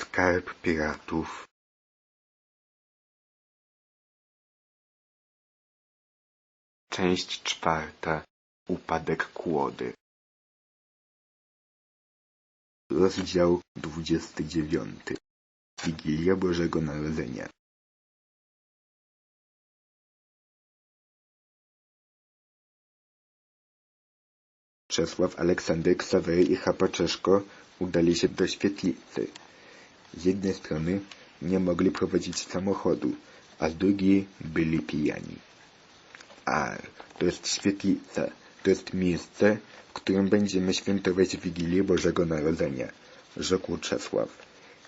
Skarb piratów. Część czwarta. Upadek kłody. Rozdział dwudziesty dziewiąty. Wigilia Bożego Narodzenia. Czesław, Aleksander, Ksawery i Chapaczeszko udali się do świetlicy. Z jednej strony nie mogli prowadzić samochodu, a z drugiej byli pijani. A, to jest świetlica, to jest miejsce, w którym będziemy świętować Wigilię Bożego Narodzenia, rzekł Czesław.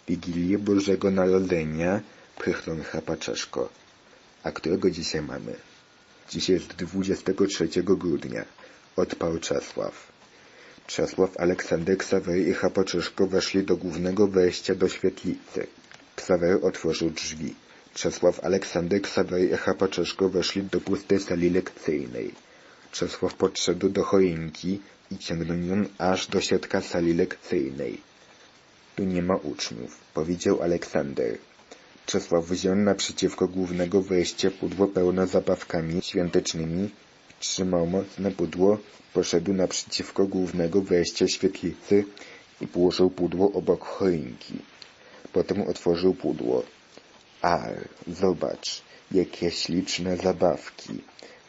Wigilię Bożego Narodzenia, prychnął Chapaczeszko. A którego dzisiaj mamy? Dzisiaj jest 23 grudnia, odparł Czesław. Czesław, Aleksander, Ksawery i Chapaczyszko weszli do głównego wejścia do świetlicy. Ksawery otworzył drzwi. Czesław, Aleksander, Ksawery i Chapaczyszko weszli do pustej sali lekcyjnej. Czesław podszedł do choinki i ciągnął ją aż do środka sali lekcyjnej. Tu nie ma uczniów, powiedział Aleksander. Czesław wziął naprzeciwko głównego wejścia pudło pełne zabawkami świątecznymi, trzymał mocne pudło, poszedł naprzeciwko głównego wejścia świetlicy i położył pudło obok choinki. Potem otworzył pudło. Ar, zobacz, jakie śliczne zabawki,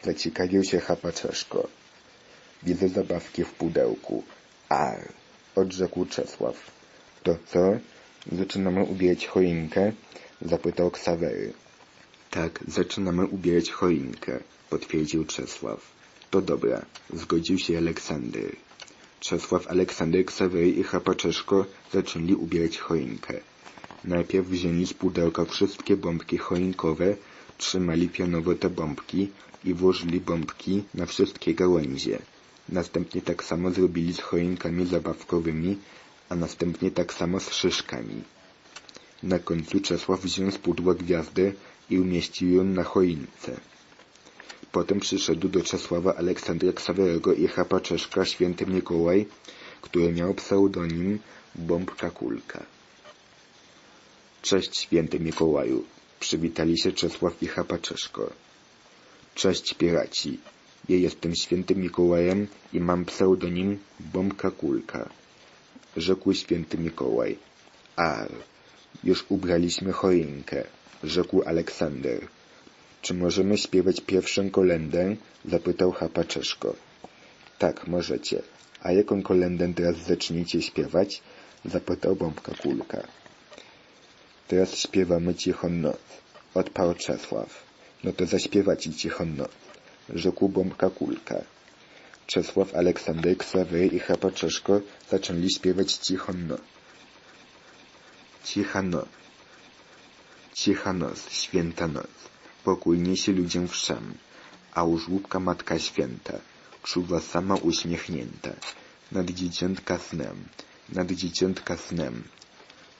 zaciekawił się Chapaczeszko. Widzę zabawki w pudełku. Ar, odrzekł Czesław. To co? Zaczynamy ubierać choinkę? Zapytał Ksawery. Tak, zaczynamy ubierać choinkę, potwierdził Czesław. To dobra, zgodził się Aleksander. Czesław, Aleksander, Ksawery i Chapaczeszko zaczęli ubierać choinkę. Najpierw wzięli z pudełka wszystkie bombki choinkowe, trzymali pionowo te bombki i włożyli bombki na wszystkie gałęzie. Następnie tak samo zrobili z choinkami zabawkowymi, a następnie tak samo z szyszkami. Na końcu Czesław wziął z pudła gwiazdę i umieścił ją na choince. Potem przyszedł do Czesława Aleksandra Ksawerego i Chapaczeszka święty Mikołaj, który miał pseudonim Bombka Kulka. Cześć święty Mikołaju, przywitali się Czesław i Chapaczeszko. Cześć piraci, ja jestem świętym Mikołajem i mam pseudonim Bombka Kulka, rzekł święty Mikołaj. Ar, już ubraliśmy choinkę, rzekł Aleksander. Czy możemy śpiewać pierwszą kolendę? zapytał Chapaczeszko. Tak, możecie. A jaką kolendę teraz zaczniecie śpiewać? zapytał Bombka Kulka. Teraz śpiewamy Cichą Noc, odparł Czesław. No to zaśpiewacie Cichą Noc, rzekł Bombka Kulka. Czesław, Aleksander, Ksawery i Chapaczeszko zaczęli śpiewać Cichą Noc. Cicha noc, cicha noc, święta noc, pokój niesie ludziom wszem, a u żłóbka Matka Święta czuwa sama uśmiechnięta, nad dzieciątka snem, nad dzieciątka snem.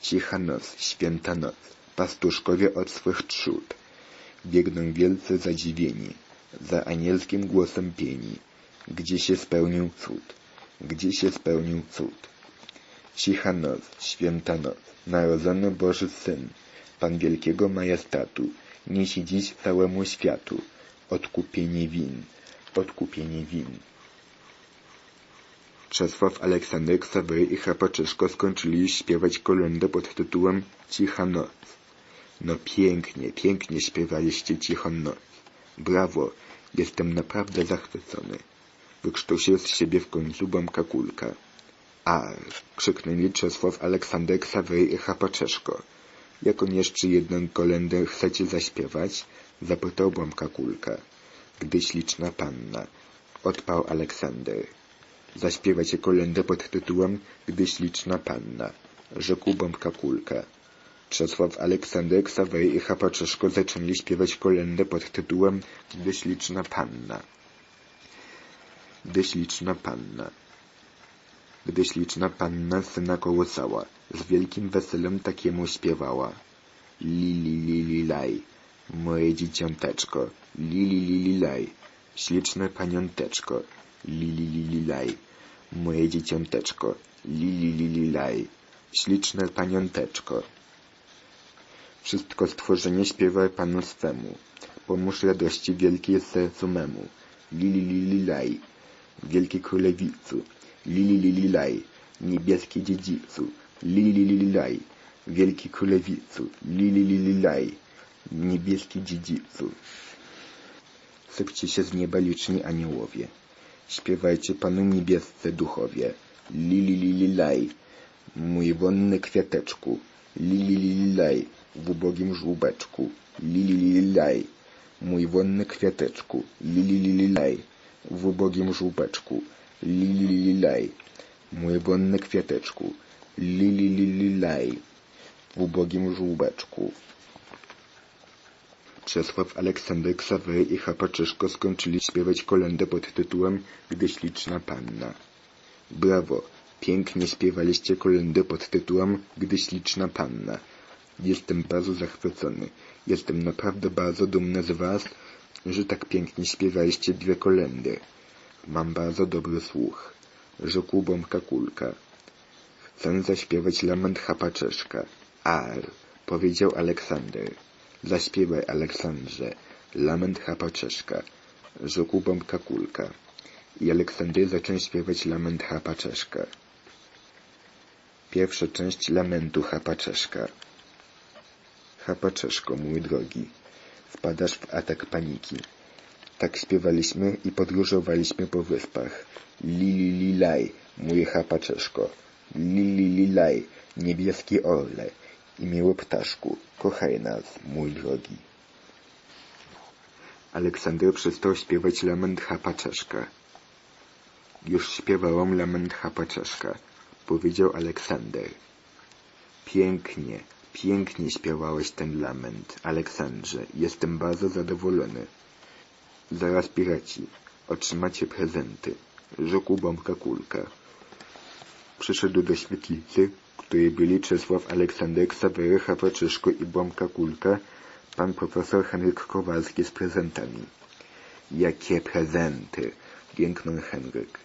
Cicha noc, święta noc, pastuszkowie od swych trzód, biegną wielce zadziwieni, za anielskim głosem pieni, gdzie się spełnił cud, gdzie się spełnił cud. Cicha noc, święta noc, narodzony Boży Syn, Pan wielkiego majestatu, niesie dziś całemu światu odkupienie win, odkupienie win. Czesław, Aleksander, Ksawery i Chapaczyszko skończyli śpiewać kolędę pod tytułem Cicha noc. No pięknie, pięknie śpiewaliście Cichą noc. Brawo, jestem naprawdę zachwycony. Wykształcił z siebie w końcu Bombka Kulka. Ar! krzyknęli Czesław, Aleksander, Ksawery i Chapaczeszko. Jaką jeszcze jedną kolędę chcecie zaśpiewać? zapytał Bombka Kulka. Gdy śliczna panna, odparł Aleksander. Zaśpiewacie kolędę pod tytułem Gdy śliczna panna, rzekł Bombka Kulka. Czesław, Aleksander, Ksawery i Chapaczeszko zaczęli śpiewać kolędę pod tytułem Gdy śliczna panna. Gdy śliczna panna. Gdy śliczna panna syna kołysała, z wielkim weselem takiemu śpiewała. Lili, lili, laj, moje dzieciąteczko, lili, lili, laj, śliczne paniąteczko, lili, lili, laj, moje dzieciąteczko, lili, lili, laj, śliczne paniąteczko. Wszystko stworzenie śpiewa Panu swemu. Pomóż radości wielkiej sercu memu. Lili, lili, laj. Wielki królewicu. Lili, lili, laj. Niebieski dziedzicu. Lili, lili, laj. Wielki królewicu. Lili, lili, laj. Niebieski dziedzicu. Sypcie się z nieba liczni aniołowie. Śpiewajcie Panu niebiescy duchowie. Lili, lili, laj. Mój wonny kwiateczku. Lili, lili, laj. W ubogim żłóbeczku. Lili, lili, laj. Mój wonny kwiateczku. Lili, lili, laj. W ubogim żłóbeczku. Lili, lili, laj. Mój wonny kwiateczku. Lili, lili, laj. W ubogim żłóbeczku. Czesław, Aleksander, Ksawery i Chapaczyszko skończyli śpiewać kolędę pod tytułem Gdy śliczna panna. Brawo! Pięknie śpiewaliście kolędę pod tytułem Gdy śliczna panna. Jestem bardzo zachwycony. Jestem naprawdę bardzo dumny z was, że tak pięknie śpiewaliście dwie kolendy. Mam bardzo dobry słuch. Rzekł Bąbka Kulka. Chcę zaśpiewać lament Chapaczeszka. Ar, powiedział Aleksander. Zaśpiewaj, Aleksandrze, lament Chapaczeszka, rzekł Bąbka Kulka. I Aleksander zaczął śpiewać lament Chapaczeszka. Pierwsza część lamentu Chapaczeszka. Chapaczeszko, mój drogi, wpadasz w atak paniki. Tak śpiewaliśmy i podróżowaliśmy po wyspach. Lili lilaj, mój Chapaczeszko. Lili lilaj, niebieski orle i miły ptaszku, kochaj nas, mój drogi. Aleksander przestał śpiewać lament Chapaczeszka. Już śpiewałam lament Chapaczeszka, powiedział Aleksander. Pięknie, pięknie śpiewałeś ten lament, Aleksandrze. Jestem bardzo zadowolony. Zaraz piraci, otrzymacie prezenty, rzekł Bąbka Kulka. Przyszedł do świetlicy, której byli Czesław, Aleksander, Ksawery, Chapaczyszko i Bąbka Kulka, pan profesor Henryk Kowalski z prezentami. Jakie prezenty! Jęknął Henryk.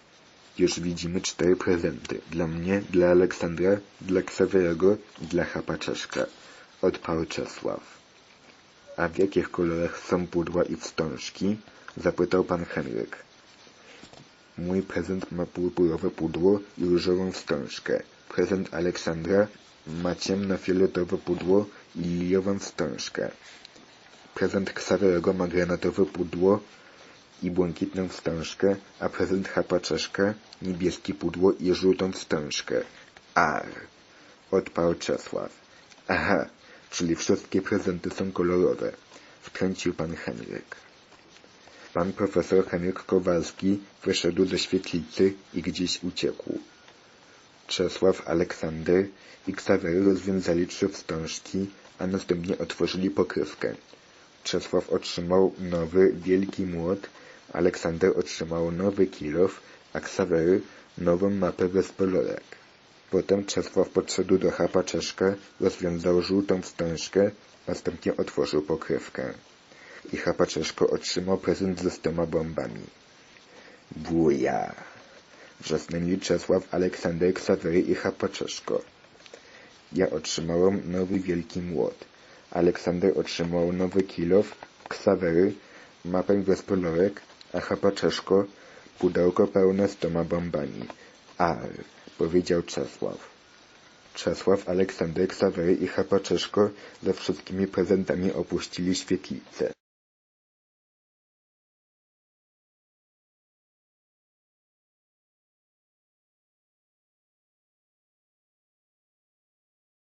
Już widzimy cztery prezenty. Dla mnie, dla Aleksandra, dla Ksawerego dla Chapaczeszka. Odparł Czesław. A w jakich kolorach są pudła i wstążki? Zapytał pan Henryk. Mój prezent ma purpurowe pudło i różową wstążkę. Prezent Aleksandra ma ciemnofioletowe pudło i liliową wstążkę. Prezent Ksawerego ma granatowe pudło i błękitną wstążkę, a prezent Chapaczeszka niebieskie pudło i żółtą wstążkę. Ar! Odparł Czesław. Aha, czyli wszystkie prezenty są kolorowe. Wtrącił pan Henryk. Pan profesor Henryk Kowalski wyszedł ze świetlicy i gdzieś uciekł. Czesław, Aleksander i Ksawery rozwiązali trzy wstążki, a następnie otworzyli pokrywkę. Czesław otrzymał nowy, wielki młot, Aleksander otrzymał nowy kilof, a Ksawery nową mapę bezpolorek. Potem Czesław podszedł do Chapaczeszka, rozwiązał żółtą wstążkę, następnie otworzył pokrywkę. I Chapaczeszko otrzymał prezent ze stoma bombami. Buja! Wrzasnęli Czesław, Aleksander, Ksawery i Chapaczeszko. Ja otrzymałem nowy wielki młot. Aleksander otrzymał nowy kilof, Ksawery, mapę bezpolorek, a Chapaczeszko pudełko pełne stoma bombami. Ar, powiedział Czesław. Czesław, Aleksander, Ksawery i Chapaczeszko ze wszystkimi prezentami opuścili świetlicę.